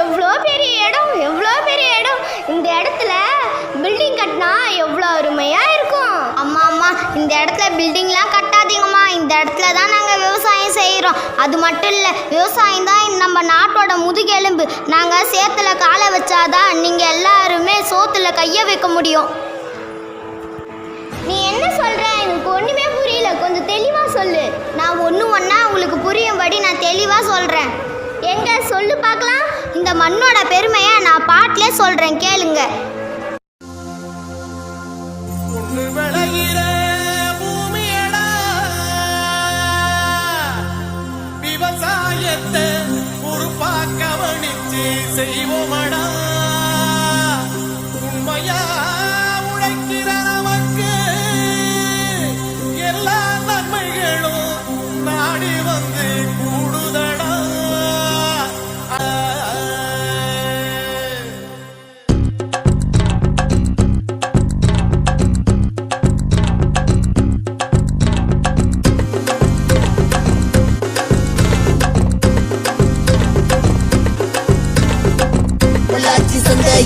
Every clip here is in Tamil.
எவ்வளோ பெரிய இடம் எவ்வளோ பெரிய இடம். இந்த இடத்துல பில்டிங் கட்டினா எவ்வளோ அருமையாக இருக்கும். அம்மா அம்மா இந்த இடத்துல பில்டிங்லாம் கட்டாதீங்கம்மா. இந்த இடத்துல தான் நாங்கள் விவசாயம் செய்கிறோம் அது மட்டும் இல்லை விவசாயம் தான் நம்ம நாட்டோட முதுகெலும்பு. நாங்கள் சேத்துல காலை வச்சாதான் நீங்கள் எல்லாருமே சோத்துல கையை வைக்க முடியும். நீ என்ன சொல்கிற எனக்கு ஒன்றுமே புரியல. கொஞ்சம் தெளிவாக சொல்லு. நான் ஒன்று ஒன்றா உங்களுக்கு புரியும்படி நான் தெளிவாக சொல்கிறேன் எங்கே? சொல்லு பார்க்கலாம். இந்த மண்ணோட பெருமையை நான் பாட்டிலே சொல்றேன் கேளுங்க. விவசாயத்தை பொறுப்பா செய்வோமடா. உண்மையா உழைக்கிற நமக்கு எல்லா நன்மைகளும் நாடி வந்து கூடுதல்.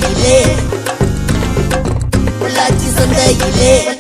சந்தையிலே. பொள்ளாச்சி சந்தையிலே.